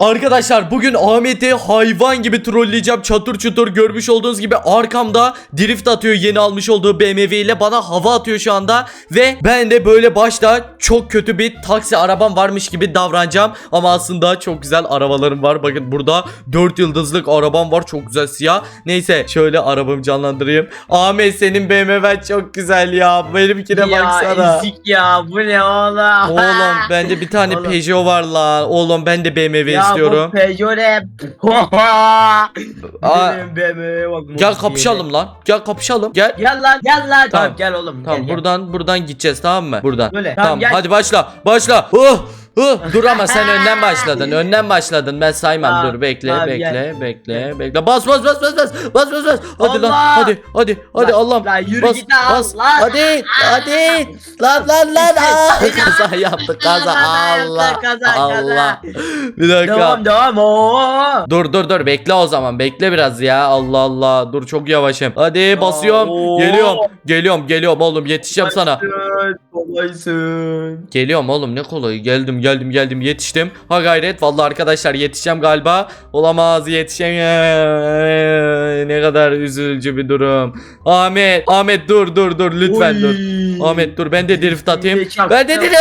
Arkadaşlar bugün Ahmet'i hayvan gibi trolleyeceğim. Çatır çutur görmüş olduğunuz gibi arkamda drift atıyor yeni almış olduğu BMW ile bana hava atıyor şu anda. Ve ben de böyle başta çok kötü bir taksi arabam varmış gibi davranacağım. Ama aslında çok güzel arabalarım var. Bakın burada 4 yıldızlık arabam var. Çok güzel siyah. Neyse şöyle arabamı canlandırayım. Ahmet senin BMW çok güzel ya. Benimkine baksana. Ya ezik ya bu ne oğlum? Oğlum bende bir tane Oğlum. Peugeot var lan. Oğlum ben de BMW ya istiyorum. Aa, bak. Gel kapışalım lan. Gel kapışalım. Gel. Gel lan gel lan. Tamam. Tamam gel oğlum. Tamam gel, gel. buradan buradan gideceğiz tamam mı? Buradan. Böyle. Tamam, Tamam, gel. hadi başla. Başla. Oh! Oh! Dur ama sen önden başladın. Önden başladın. Ben saymam. Tamam, Dur bekle, tamam, bekle, gel. bekle, bekle. Bas bas bas bas bas. Bas bas bas. Hadi lan. Allah! Hadi hadi hadi Lan- Allah'ım. lan yürü bas, git lan, bas. lan. Hadi hadi. Lan lan lan. Aa, kaza yaptık kaza. Yaptık, Allah. kaza, kaza. Allah. Bir dakika. Devam devam. Oo. Dur dur dur bekle o zaman bekle biraz ya Allah Allah dur çok yavaşım hadi basıyorum Oo. geliyorum geliyorum geliyorum oğlum yetişeceğim sana Kolaysın. Geliyorum oğlum ne kolay geldim geldim geldim yetiştim ha gayret vallahi arkadaşlar yetişeceğim galiba olamaz yetişemiyorum ne kadar üzücü bir durum Ahmet Ahmet dur dur dur lütfen dur Oy. Ahmet dur ben de drift atayım ben de drift!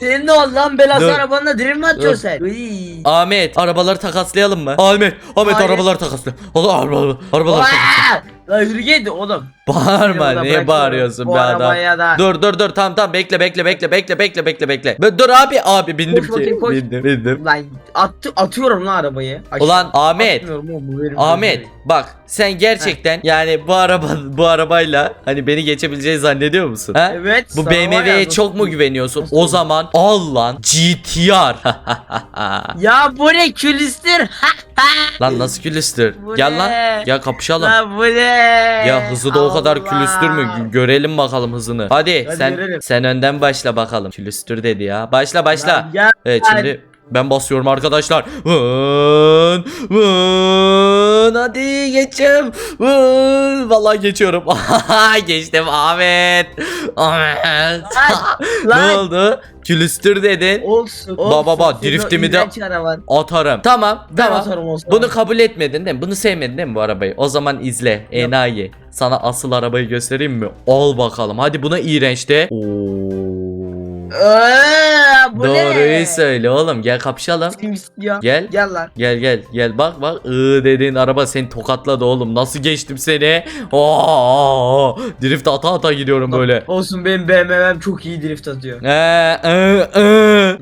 Senin ne oldu lan belası Dur. arabanla drift mi atıyorsun Dur. sen? Uy. Ahmet arabaları takaslayalım mı Ahmet Ahmet Hayır. arabaları takasla Allah arabaları arabaları takasla Lan yürü git oğlum. Bağırma orada niye bağırıyorsun Bu be adam? arabaya da. Dur dur dur tamam tamam bekle bekle bekle bekle bekle bekle bekle. Be- Dur abi abi bindim Koş ki. bakayım, koş. Bindim bindim. Lan attı, atıyorum lan arabayı. Aşağı Ulan Ahmet. atmıyorum oğlum, bu benim Ahmet bak sen gerçekten yani bu araba bu arabayla hani beni geçebileceğini zannediyor musun? Ha? Evet. Bu sana var BMW'ye çok mu güveniyorsun? O zaman al lan GTR. Ya bu ne külüstür? lan nasıl külüstür? Bu Gel ne? lan. Gel kapışalım. Lan bu ne? Ya hızı da o kadar Allah. külüstür mü? Gö- Görelim bakalım hızını. Hadi, Hadi sen görelim. sen önden başla bakalım. Külüstür dedi ya. Başla başla. Lan gel. Evet şimdi ben basıyorum arkadaşlar. Vın, vın. Hadi geçim. Vın. Vallahi geçiyorum. Geçtim Ahmet. Ahmet. ne oldu? Külüstür dedin. Olsun. Baba, baba, driftimi de- iğrenç. Atarım. Tamam Ben tamam. atarım olsun. Bunu kabul etmedin değil mi? Bunu sevmedin değil mi bu arabayı? O zaman izle. Enayi. Sana asıl arabayı göstereyim mi? Al bakalım. Hadi buna iğrençte. Oo. Eee, bu ne? Doğruyu söyle oğlum. Gel kapışalım. Gel. Gel lan. Gel gel gel bak bak ıı dediğin araba seni tokatladı oğlum nasıl geçtim seni Oo, drift ata ata gidiyorum böyle Olsun benim BMW'm çok iyi drift atıyor. ee, ee, ee.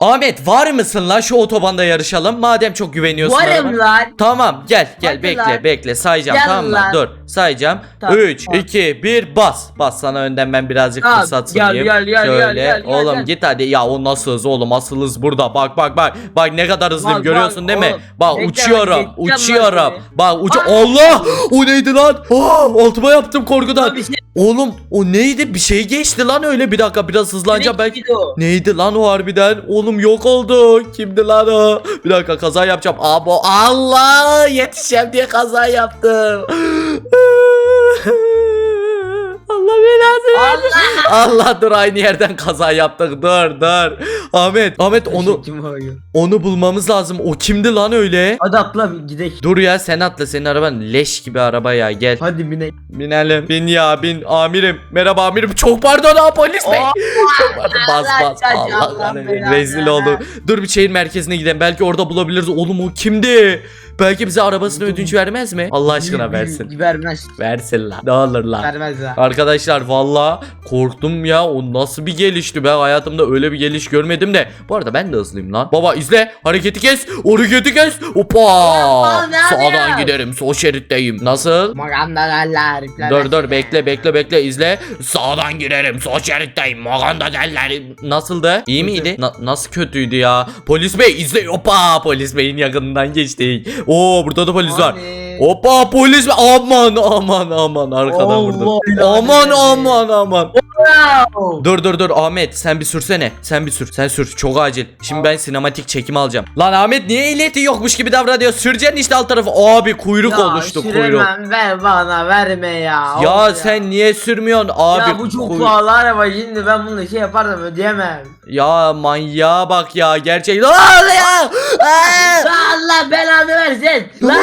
Ahmet var mısın lan şu otobanda yarışalım madem çok güveniyorsun Varım lan. Tamam gel gel Hadi bekle lan. bekle sayacağım Gel tamam mı? lan. Dur sayacağım. Tamam, 3 tamam. 2 1 bas. Bas sana önden ben birazcık Tamam, fırsat gel, sunayım. gel, gel, Şöyle. gel, gel, gel, oğlum gel. git hadi. Ya o nasıl hız oğlum? Asıl hız burada. Bak bak bak. Bak ne kadar hızlıyım Bak, görüyorsun bak, değil mi? oğlum. Bak Bekle, uçuyorum. lan Uçuyorum. seni. Bak uç! Allah! O neydi lan? Aa, altıma yaptım korkudan. Bir şey Oğlum o neydi? Bir şey geçti lan öyle. Bir dakika biraz hızlanacağım belki. Neydi lan o harbiden? Oğlum yok oldu. Kimdi lan o? Bir dakika kaza yapacağım. Abo Allah yetişeceğim diye kaza yaptım. Allah. Allah dur aynı yerden kaza yaptık. Dur dur. Ahmet Ahmet onu Kim onu bulmamız lazım. O kimdi lan öyle? Hadi atla gidelim. Dur ya sen atla senin araban leş gibi araba ya gel. Hadi binelim. Binelim. Bin ya bin amirim. Merhaba amirim. Çok pardon ha polis bey. Çok pardon bas bas. Allah Allah. Rezil oldu. Dur bir şehir merkezine gidelim. Belki orada bulabiliriz. Oğlum o kimdi? Belki bize arabasını ödünç vermez mi? Allah aşkına versin. Vermez. Versin lan. Ne olur lan. Vermez ya. Arkadaşlar valla korktum ya o nasıl bir gelişti ben hayatımda öyle bir geliş görmedim de bu arada ben de hızlıyım lan baba izle hareketi kes hareketi kes hoppa sağdan giderim sol şeritteyim nasıl Magandalar. Dur dur bekle bekle bekle izle. Sağdan girerim sol şeritteyim. Maganda derler. Nasıldı? İyi miydi? Na- nasıl kötüydü ya? Polis bey izle. Hoppa polis beyin yakınından geçtik. Oo burada da polis var. Hoppa polis bey. Aman aman aman arkadan Allah vurdum. Allah. Aman aman aman. Wow. Dur dur dur Ahmet sen bir sürsene. Sen bir sür. Sen sür. Çok acil. Şimdi ben sinematik çekim alacağım. Lan Ahmet niye ehliyeti yokmuş gibi davranıyor? Süreceksin işte alt tarafı. Abi kuyruk Ya oluştu kuyruk. süremem, ver bana verme ya. Ya Of sen niye sürmüyorsun abi? ya bu çok kuy- pahalı araba şimdi ben bunu şey yaparsam ödeyemem. Ya manyağa bak ya gerçek. Lan ya! Aa! Allah belanı versin. Lan.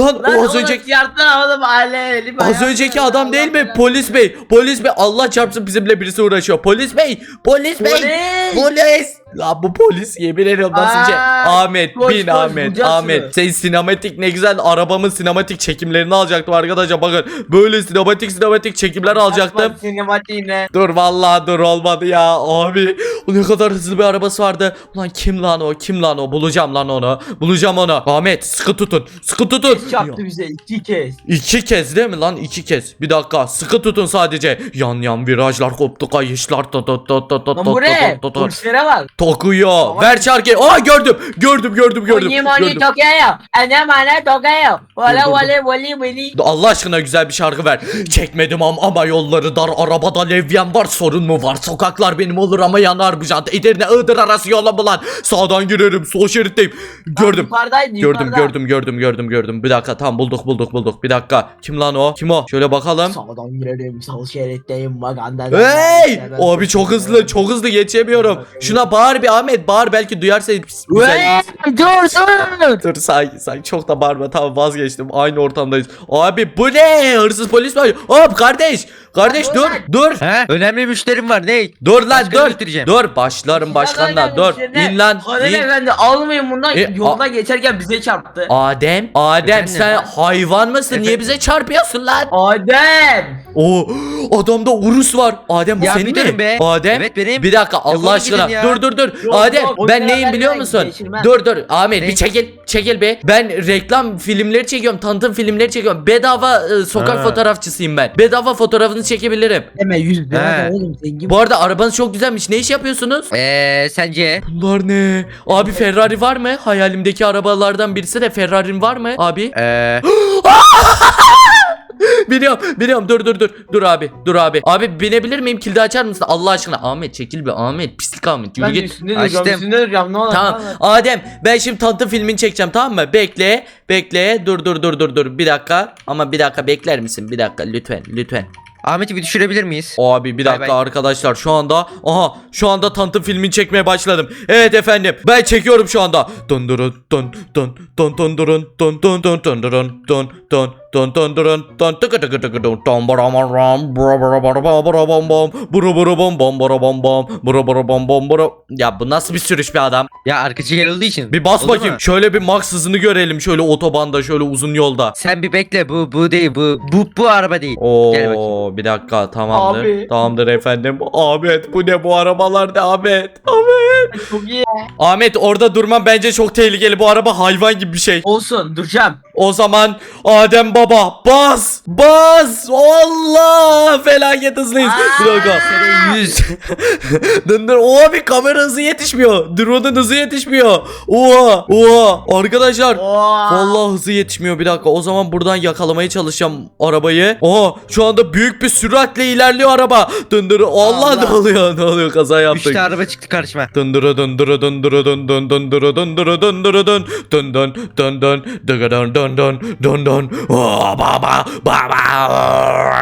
Lan Lan o az önceki yardım oğlum alev. Az önceki adam değil mi? Polis bey. Polis bey. Allah çarpsın bizimle birisi uğraşıyor. Polis bey. Polis bey. Polis. Polis. Lan bu polis yemin ediyorum nasıl. Aa, Ahmet koş, bin koş, Ahmet. bulacağız Ahmet. Sen sinematik ne güzel arabamın sinematik çekimlerini alacaktım arkadaşlar. Bakın böyle sinematik sinematik çekimler alacaktım. Sinematiğine. Dur vallahi dur olmadı ya abi. O ne kadar hızlı bir arabası vardı. Ulan kim lan o? Kim lan o? Bulacağım lan onu. Bulacağım onu. Ahmet sıkı tutun. Sıkı tutun. Çarptı bize iki kez. İki kez değil mi lan? İki kez. Bir dakika. Sıkı tutun sadece. Yan yan virajlar koptu kayışlar. Tut tut tut tut tut Lan bu ne? Polislere bak. Tokuyor. Tamam. Ver şarkıyı. Aa gördüm. Gördüm gördüm gördüm. Moni moni gördüm. tokayo. Anne mana tokayo. Dur, dur, vali vali. Allah aşkına güzel bir şarkı ver. Çekmedim am ama yolları dar. Arabada levyen var sorun mu var? Sokaklar benim olur ama yanar bu jant. Edirne Iğdır arası yola bulan. Sağdan girerim sol şeritteyim. Gördüm. Yukarıdaydı Gördüm yukarıda. gördüm gördüm gördüm gördüm. Bir dakika tamam bulduk bulduk bulduk. Bir dakika. Kim lan o? Kim o? Şöyle bakalım. Sağdan girerim sol şeritteyim maganda. Hey! Abi çok hızlı çok hızlı geçemiyorum. Şuna bağır bir Ahmet bağır belki duyarsa güzel. Hey, dur dur. Dur sakin sakin çok da bağırma tamam vazgeçtim aynı ortamdayız. Abi bu ne hırsız polis var. Hop kardeş kardeş Dur dur lan. dur. He? Önemli müşterim var ne? Dur lan Başkanı dur. götüreceğim. Dur başlarım başkandan dur. İn lan in. Hanımefendi almayın bundan E, yolda geçerken bize çarptı. Adem Adem Efendim? sen hayvan mısın niye Efendim? bize çarpıyorsun lan? Adem. O adamda urus var. Adem bu Ya senin bilirim mi? be. Adem. Evet benim. Bir dakika Allah Defol aşkına. gidin ya. Dur dur dur. Yok, Adem yok, o ben neyim biliyor ben musun? geçirmem. Dur dur Ahmet bir çekil çekil be. Ben reklam filmleri çekiyorum. Tanıtım filmleri çekiyorum. Bedava e, sokak Ha. fotoğrafçısıyım ben. Bedava fotoğrafını çekebilirim. Deme 100 lira He. oğlum zengin. Bu arada arabanız çok güzelmiş. Ne iş yapıyorsunuz? Eee sence? Bunlar ne? Abi Ferrari var mı? Hayalimdeki arabalardan birisi de Ferrari'm var mı? Abi. Eee Biliyorum biliyorum dur dur dur dur abi dur abi abi binebilir miyim kilidi açar mısın Allah aşkına Ahmet çekil be Ahmet pislik Ahmet yürü Ben git üstünde duracağım Açtım. üstünde duracağım ne olur. Tamam. Adem ben şimdi tanıtım filmini çekeceğim tamam mı bekle bekle dur dur dur dur dur bir dakika ama bir dakika bekler misin bir dakika lütfen lütfen Ahmet'i bir düşürebilir miyiz? Abi bir Bay dakika bay. arkadaşlar şu anda aha şu anda tanıtım filmini çekmeye başladım. Evet efendim ben çekiyorum şu anda. Dun durun dun dun dun dun durun dun dun dun dun durun dun dun dun dun dun tıkı tıkı tıkı dun dun bara bara ram bura bara bara bara bara bam bam bura bura bam bam bara bam bam bura bura bam bam bura Ya bu nasıl bir sürüş bir adam? Ya arkacı yer olduğu için. Bir bas Oldu bakayım. mu? Şöyle bir max hızını görelim şöyle otobanda şöyle uzun yolda. Sen bir bekle bu bu değil bu bu bu araba değil. Gel bakayım. Oo bir dakika tamamdır. Abi. Tamamdır efendim. Ahmet bu ne bu arabalar ne Ahmet? Ahmet. Çok iyi. Ahmet orada durman bence çok tehlikeli. Bu araba hayvan gibi bir şey. Olsun duracağım. O zaman Adem baba bas bas Allah felaket hızlıyız. Bir dakika. Sene 100. Dın dın. Oha bir kamera hızı yetişmiyor. Drone'un hızı yetişmiyor. Oha oha arkadaşlar. Oo. Vallahi hızı yetişmiyor bir dakika. O zaman buradan yakalamaya çalışacağım arabayı. Oha şu anda büyük bir süratle ilerliyor araba. Dındırı Allah, Allah. ne oluyor ne oluyor kaza yaptık. Üçte araba çıktı karşıma. Dındırı dındırı dındırı dın dın dındırı dındırı dındırı dın dın dın dın dın dın dın dın dın Oo, baba baba.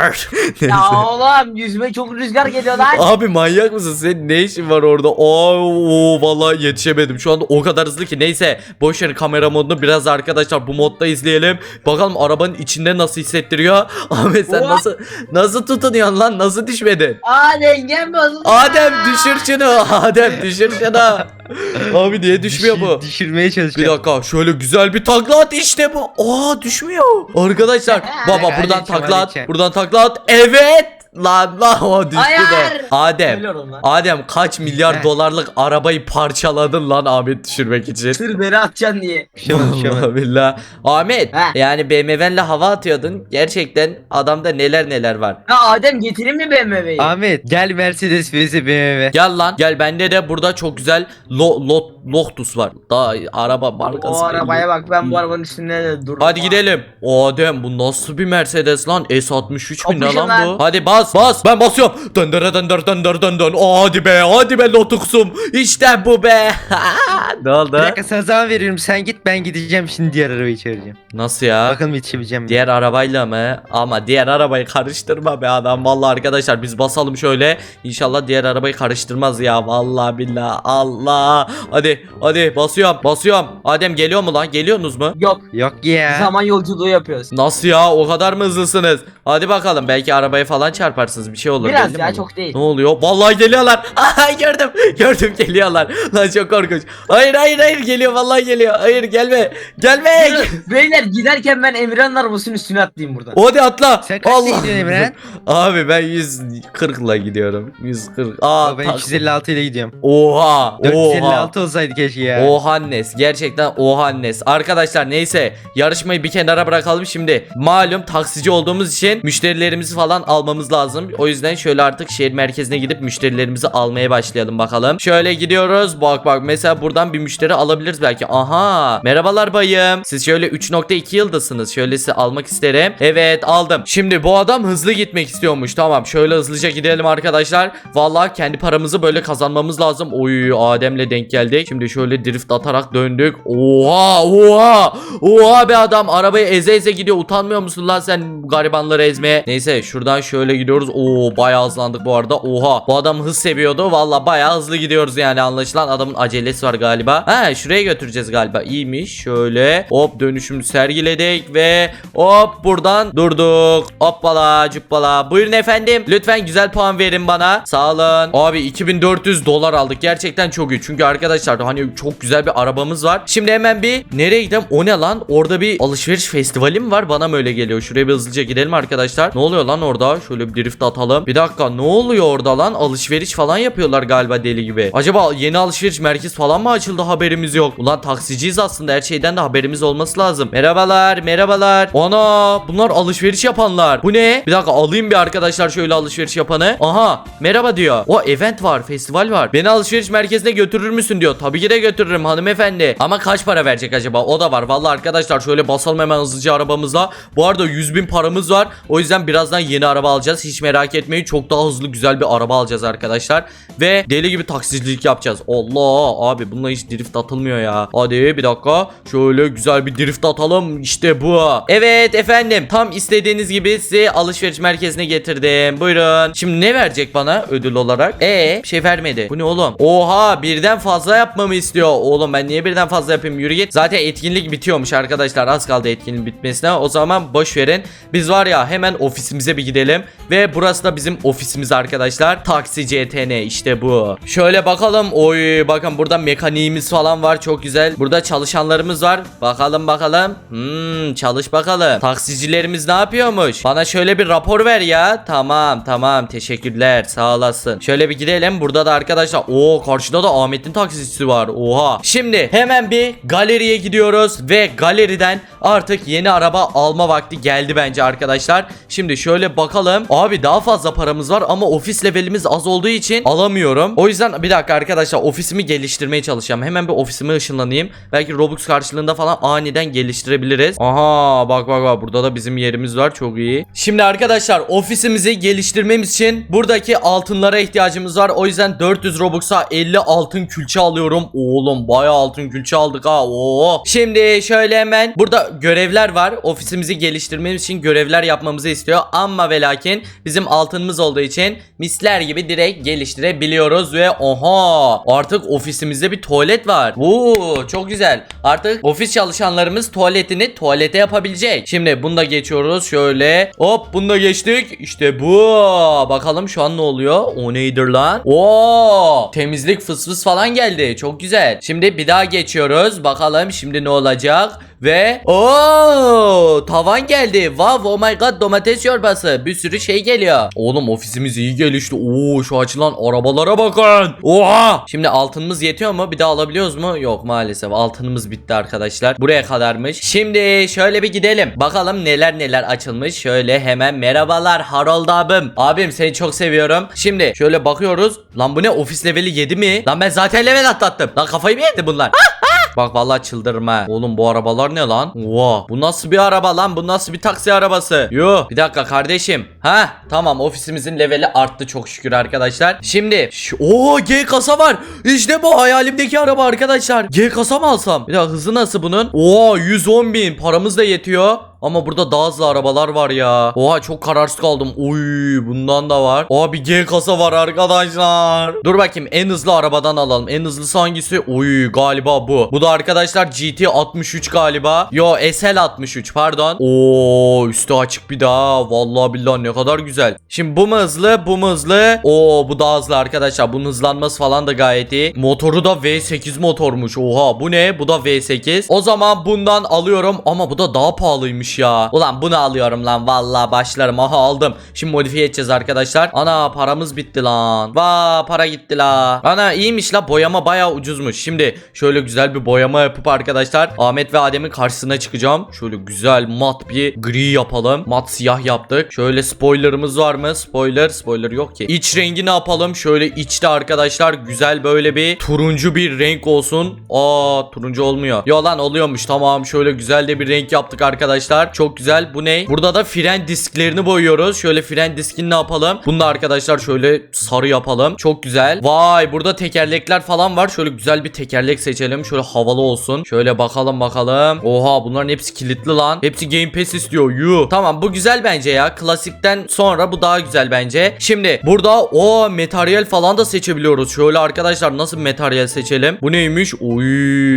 Ya oğlum yüzüme çok rüzgar geliyor lan. Abi manyak mısın? Senin ne işin var orada? Oo, vallahi yetişemedim. Şu anda o kadar hızlı ki. Neyse boş ver kamera modunu biraz da arkadaşlar bu modda izleyelim. Bakalım arabanın içinde nasıl hissettiriyor. Ahmet sen Oha. nasıl nasıl tutunuyorsun lan? Nasıl düşmedin? Aa dengem bozuldu. Adem düşür şunu. Adem düşür şunu. Abi niye düşmüyor bu? Düşür- Düşürmeye Bir çalışacağım. dakika şöyle güzel bir takla at işte bu. Aa düşmüyor. Arkadaşlar baba buradan takla at. Buradan takla at. Evet. Lan lan o düştü de. Ayar. Adem. Ölüyorum lan. Adem kaç milyar He. dolarlık arabayı parçaladın lan Ahmet düşürmek için. Sır beni atacaksın diye. Bir şey olmaz, bir şey olmaz. Vallahi billah. Ahmet He. yani BMW'nle hava atıyordun. Gerçekten adamda neler neler var. Ya Adem getireyim mi BMW'yi? Ahmet gel Mercedes Benzi BMW. Gel lan gel bende de burada çok güzel lo, lo, Lotus var. Daha araba markası. O belli. arabaya bak ben bu arabanın üstünde de dururum. Hadi gidelim. Adem bu nasıl bir Mercedes lan? S63 mi ne Kapışın lan lan. bu? Hadi bas bas bas. Ben basıyorum. Döndüre döndür döndür döndür. Hadi be hadi be lotuksum. İşte bu be. ne oldu? Bir dakika sana zaman veriyorum. Sen git ben gideceğim şimdi diğer arabayı çağıracağım. Nasıl ya? Bakalım yetişebileceğim mi? Diğer arabayla mı? Ama diğer arabayı karıştırma be adam. Vallahi arkadaşlar biz basalım şöyle. İnşallah diğer arabayı karıştırmaz ya. Vallahi billahi. Allah. Hadi hadi basıyorum. Basıyorum. Adem geliyor mu lan? Geliyorsunuz mu? Yok. Yok ya. Zaman yolculuğu yapıyoruz. Nasıl ya? O kadar mı hızlısınız? Hadi bakalım. Belki arabaya falan çarparsınız. Bir şey olur. Biraz belli ya mi? çok değil. Ne oluyor? Vallahi geliyorlar. Aha gördüm. Gördüm geliyorlar. Lan çok korkunç. Hayır hayır hayır geliyor vallahi geliyor. Hayır gelme. Gelme. Beyler giderken ben Emirhan'ın arabasının üstüne atlayayım buradan. Hadi atla. Sen kaçta gidiyorsun Emre? Abi ben 140 ile gidiyorum. 140. Aa Ben tak- 256 ile gidiyorum. Oha. Oha. 456 olsaydı keşke ya. Ohannes gerçekten Ohannes Arkadaşlar neyse yarışmayı bir kenara bırakalım şimdi Malum taksici olduğumuz için müşterilerimizi falan almamız lazım O yüzden şöyle artık şehir merkezine gidip müşterilerimizi almaya başlayalım bakalım. Şöyle gidiyoruz. Bak bak. Mesela buradan bir müşteri alabiliriz belki. Aha. Merhabalar bayım. Siz şöyle 3.2 yıldasınız. Şöyle sizi almak isterim. Evet aldım. Şimdi bu adam hızlı gitmek istiyormuş. Tamam şöyle hızlıca gidelim arkadaşlar. Vallahi kendi paramızı böyle kazanmamız lazım. Oy Adem'le denk geldik. Şimdi şöyle drift atarak döndük. Oha oha. Oha be adam. Arabayı eze eze gidiyor. Utanmıyor musun lan sen garibanları ezmeye? Neyse şuradan şöyle gidiyoruz. Oo bayağı hızlandık bu arada. Oha bu adam hız seviyordu. Valla bayağı hızlı gidiyoruz yani anlaşılan adamın acelesi var galiba. Ha şuraya götüreceğiz galiba. İyiymiş. Şöyle Hop dönüşüm sergiledik ve hop buradan durduk. Hoppala cuppala. Buyurun efendim. Lütfen güzel puan verin bana. Sağ olun. Abi 2400 dolar aldık. Gerçekten çok iyi. Çünkü arkadaşlar hani çok güzel bir arabamız var. Şimdi hemen bir nereye gidelim o ne lan? Orada bir alışveriş festivali mi var. Bana mı öyle geliyor? Şuraya bir hızlıca gidelim arkadaşlar. Ne oluyor lan orada? Şöyle bir drift atalım. Bir dakika ne oluyor orada lan? Alışveriş falan yapıyorlar galiba deli gibi. Acaba yeni alışveriş merkez falan mı açıldı? Haberimiz yok. Ulan taksiciyiz aslında. Her şeyden de haberimiz olması lazım. Merhabalar merhabalar. Ana bunlar alışveriş yapanlar. Bu ne? Bir dakika alayım bir arkadaşlar şöyle alışveriş yapanı. Aha merhaba diyor. O event var festival var. Beni alışveriş merkezine götürür müsün diyor. Tabii ki de götürürüm hanımefendi. Ama kaç para verecek acaba? O da var. Vallahi arkadaşlar şöyle basalım hemen hızlıca arabamızla. Bu arada 100 bin paramız var. O yüzden birazdan yeni araba alacağız Hiç merak etmeyin. Çok daha hızlı güzel bir araba alacağız arkadaşlar. Ve deli gibi taksicilik yapacağız. Allah! Abi bununla hiç drift atılmıyor ya. Hadi bir dakika. Şöyle güzel bir drift atalım. İşte bu. Evet efendim. Tam istediğiniz gibi sizi alışveriş merkezine getirdim. Buyurun. Şimdi ne verecek bana ödül olarak? E bir şey vermedi. Bu ne oğlum? Oha! Birden fazla yapmamı istiyor. Oğlum ben niye birden fazla yapayım? Yürü git. Zaten etkinlik bitiyormuş arkadaşlar. Az kaldı etkinlik bitmesine. O zaman boş verin. Biz var ya hemen ofisimize bir gidelim Ve burası da bizim ofisimiz arkadaşlar. Taksi CTN işte bu. Şöyle bakalım. Oy bakın burada mekaniğimiz falan var. Çok güzel. Burada çalışanlarımız var. Bakalım bakalım. Hmm çalış bakalım. Taksicilerimiz ne yapıyormuş? Bana şöyle bir rapor ver ya. Tamam tamam. Teşekkürler. Sağ olasın. Şöyle bir gidelim. Burada da arkadaşlar Oo karşıda da Ahmet'in taksicisi var. Oha. Şimdi hemen bir galeriye gidiyoruz Ve galeriden artık yeni araba alma vakti geldi bence arkadaşlar. Şimdi şöyle bakalım. Abi daha fazla paramız var ama ofis levelimiz az olduğu için alamıyorum. O yüzden bir dakika arkadaşlar ofisimi geliştirmeye çalışacağım. Hemen bir ofisime ışınlanayım. Belki Robux karşılığında falan aniden geliştirebiliriz. Aha bak bak bak. Burada da bizim yerimiz var. Çok iyi. Şimdi arkadaşlar ofisimizi geliştirmemiz için buradaki altınlara ihtiyacımız var. O yüzden 400 Robux'a 50 altın külçe alıyorum. Oğlum bayağı altın külçe aldık ha. Oo. Şimdi şöyle hemen burada görevler var. Ofisimizi geliştirmemiz için görevler yapmamızı istiyor. Ama ve lakin bizim altınımız olduğu için misler gibi direkt geliştirebiliyoruz Ve oha artık ofisimizde bir tuvalet var. Oo, çok güzel. Artık ofis çalışanlarımız tuvaletini tuvalete yapabilecek. Şimdi bunu da geçiyoruz şöyle. Hop bunu da geçtik. İşte bu. Bakalım şu an ne oluyor? O neydir lan? Oo temizlik fıs fıs falan geldi. Çok güzel. Şimdi bir daha geçiyoruz. Bakalım şimdi ne olacak ve o tavan geldi. Wow oh my god domates çorbası. Bir sürü şey geliyor. Oğlum ofisimiz iyi gelişti. Oo şu açılan arabalara bakın. Oha. Şimdi altınımız yetiyor mu? Bir daha alabiliyoruz mu? Yok maalesef. Altınımız bitti arkadaşlar. Buraya kadarmış. Şimdi şöyle bir gidelim. Bakalım neler neler açılmış. Şöyle hemen merhabalar Harold abim. Abim seni çok seviyorum. Şimdi şöyle bakıyoruz. Lan bu ne ofis leveli 7 mi? Lan ben zaten level atlattım. Lan kafayı mı yedi bunlar? Bak vallahi çıldırma. Oğlum bu arabalar ne lan? Oha. Bu nasıl bir araba lan? Bu nasıl bir taksi arabası? Yo. Bir dakika kardeşim. Ha tamam ofisimizin leveli arttı çok şükür arkadaşlar. Şimdi Oo G kasa var. İşte bu hayalimdeki araba arkadaşlar. G kasa mı alsam? Bir dakika hızı nasıl bunun? Oo 110 bin. Paramız da yetiyor. Ama burada daha hızlı arabalar var ya. Oha çok kararsız kaldım. Uy bundan da var. Oha bir G kasa var arkadaşlar. Dur bakayım en hızlı arabadan alalım. En hızlısı hangisi? Uy galiba bu. Bu da arkadaşlar GT 63 galiba. Yo SL 63 pardon. Oo üstü açık bir daha. Vallahi billahi ne kadar güzel. Şimdi bu mu hızlı bu mu hızlı? Oo bu daha hızlı arkadaşlar. Bunun hızlanması falan da gayet iyi. Motoru da V8 motormuş. Oha bu ne? Bu da V8. O zaman bundan alıyorum ama bu da daha pahalıymış ya. Ulan bunu alıyorum lan. Vallahi başlarım. Aha aldım. Şimdi modifiye edeceğiz arkadaşlar. Ana paramız bitti lan. Va para gitti la. Ana iyiymiş la. Boyama bayağı ucuzmuş. Şimdi şöyle güzel bir boyama yapıp arkadaşlar Ahmet ve Adem'in karşısına çıkacağım. Şöyle güzel mat bir gri yapalım. Mat siyah yaptık. Şöyle spoilerımız var mı? Spoiler. Spoiler yok ki. İç rengi ne yapalım? Şöyle içte arkadaşlar güzel böyle bir turuncu bir renk olsun. Aa turuncu olmuyor. Yo lan oluyormuş. Tamam şöyle güzel de bir renk yaptık arkadaşlar. Çok güzel. Bu ne? Burada da fren disklerini boyuyoruz. Şöyle fren diskini ne yapalım? Bunu da arkadaşlar şöyle sarı yapalım. Çok güzel. Vay burada tekerlekler falan var. Şöyle güzel bir tekerlek seçelim. Şöyle havalı olsun. Şöyle bakalım bakalım. Oha bunların hepsi kilitli lan. Hepsi Game Pass istiyor. Yuh. Tamam bu güzel bence ya. Klasikten sonra bu daha güzel bence. Şimdi burada o materyal falan da seçebiliyoruz. Şöyle arkadaşlar nasıl materyal seçelim? Bu neymiş? Oy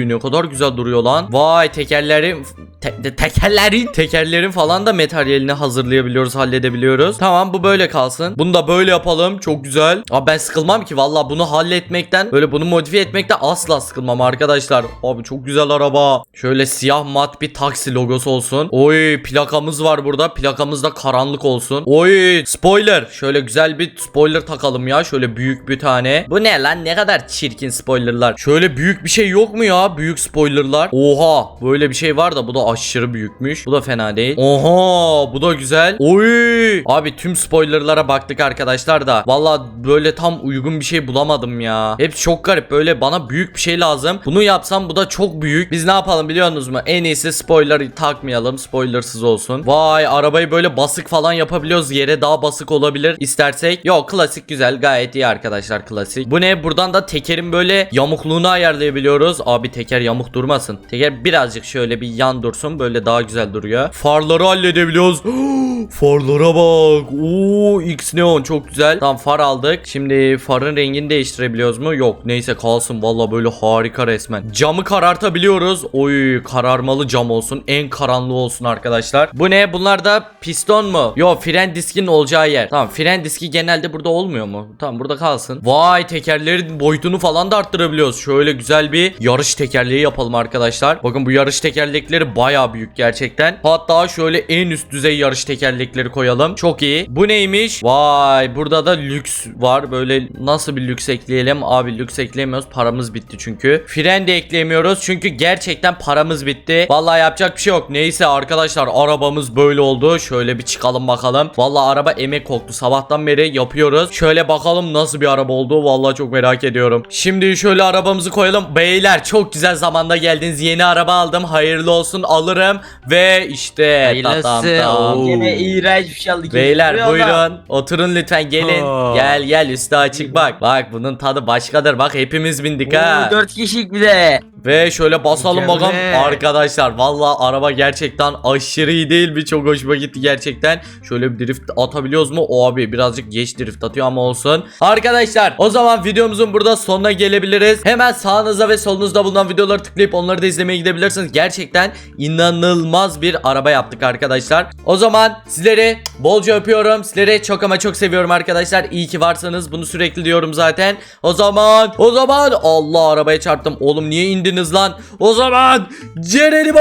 ne kadar güzel duruyor lan. Vay tekerlerin te- tekerlerin tekerlerin falan da materyalini hazırlayabiliyoruz, halledebiliyoruz. Tamam bu böyle kalsın. Bunu da böyle yapalım. Çok güzel. Abi ben sıkılmam ki valla bunu halletmekten böyle bunu modifiye etmekten asla sıkılmam arkadaşlar. Abi çok güzel araba. Şöyle siyah mat bir taksi logosu olsun. Oy plakamız var burada. Plakamız da karanlık olsun. Oy spoiler. Şöyle güzel bir spoiler takalım ya. Şöyle büyük bir tane. Bu ne lan? Ne kadar çirkin spoilerlar. Şöyle büyük bir şey yok mu ya? Büyük spoilerlar. Oha. Böyle bir şey var da bu da aşırı büyükmüş. Bu da fena değil. Oha. Bu da güzel. Oy. Abi tüm spoilerlara baktık arkadaşlar da. Valla böyle tam uygun bir şey bulamadım ya. Hepsi çok garip. Böyle bana büyük bir şey lazım. Bunu yapsam bu da çok büyük. Biz ne yapalım biliyorsunuz mu? En iyisi spoiler takmayalım. Spoilersız olsun. Vay arabayı böyle basık falan yapabiliyoruz. Yere daha basık olabilir istersek. Yok klasik güzel. Gayet iyi arkadaşlar klasik. Bu ne? Buradan da tekerin böyle yamukluğunu ayarlayabiliyoruz. Abi teker yamuk durmasın. Teker birazcık şöyle bir yan dursun. Böyle daha güzel duruyor. Farları halledebiliyoruz. Farlara bak. Oo X neon çok güzel. Tamam far aldık. Şimdi farın rengini değiştirebiliyoruz mu? Yok. Neyse kalsın. Valla böyle harika resmen. Camı karartabiliyoruz. Oy kararmalı cam olsun. En karanlığı olsun arkadaşlar. Bu ne? Bunlar da piston mu? Yok fren diskinin olacağı yer. Tamam fren diski genelde burada olmuyor mu? Tamam burada kalsın. Vay tekerlerin boyutunu falan da arttırabiliyoruz. Şöyle güzel bir yarış tekerleği yapalım arkadaşlar. Bakın bu yarış tekerlekleri baya büyük gerçekten. Hatta şöyle en üst düzey yarış tekerlekleri koyalım. Çok iyi. Bu neymiş? Vay burada da lüks var. Böyle nasıl bir lüks ekleyelim? Abi lüks ekleyemiyoruz. Paramız bitti çünkü. Fren de ekleyemiyoruz. Çünkü gerçekten paramız bitti. Vallahi yapacak bir şey yok. Neyse arkadaşlar arabamız böyle oldu. Şöyle bir çıkalım bakalım. Vallahi araba emek koktu. Sabahtan beri yapıyoruz. Şöyle bakalım nasıl bir araba oldu. Vallahi çok merak ediyorum. Şimdi şöyle arabamızı koyalım. Beyler çok güzel zamanda geldiniz. Yeni araba aldım. Hayırlı olsun alırım. Ve işte Hayırlısı. tatam tam. Oo. Gene iğrenç bir şey aldık. Beyler buyurun lan. oturun lütfen gelin Oo. gel gel üstü açık bak bak bunun tadı başkadır bak hepimiz bindik ha Oo, Dört kişilik bir de. Ve şöyle basalım Mükemmel. bakalım. Arkadaşlar valla araba gerçekten aşırı iyi değil mi? Çok hoşuma gitti gerçekten. Şöyle bir drift atabiliyoruz mu? O abi birazcık geç drift atıyor ama olsun. Arkadaşlar o zaman videomuzun burada sonuna gelebiliriz. Hemen sağınızda ve solunuzda bulunan videoları tıklayıp onları da izlemeye gidebilirsiniz. Gerçekten inanılmaz bir araba yaptık arkadaşlar. O zaman sizleri bolca öpüyorum. Sizleri çok ama çok seviyorum arkadaşlar. İyi ki varsanız bunu sürekli diyorum zaten. O zaman o zaman Allah arabaya çarptım. Oğlum niye indiniz lan. O zaman Cerenimo